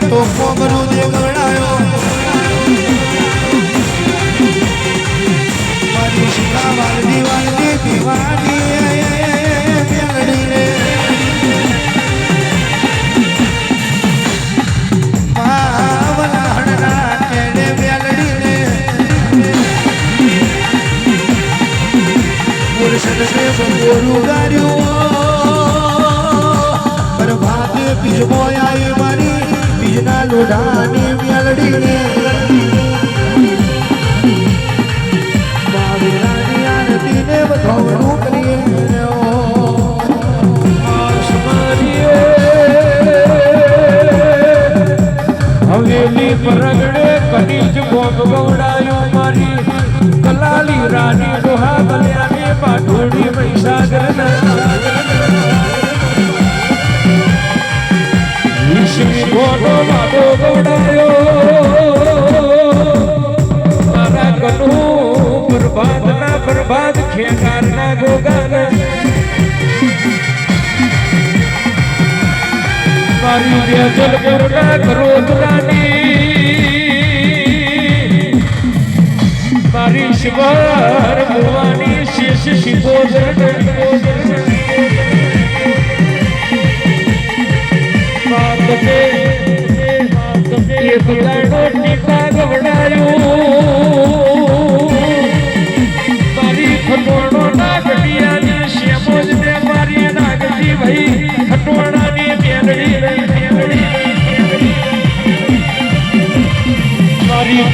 કટો કોમરું જે બીજના લોઢાની મેલડી રે માવેરાની આરતીને વધાવણું કરીએ હવેલી પરગડે કનીજ ભોગ ગવડાયો મારી. કલાલી રાની ડોહા બલ્યાની પાટોડી મારી જલ કરો રાની મારી શિવાર ભવાની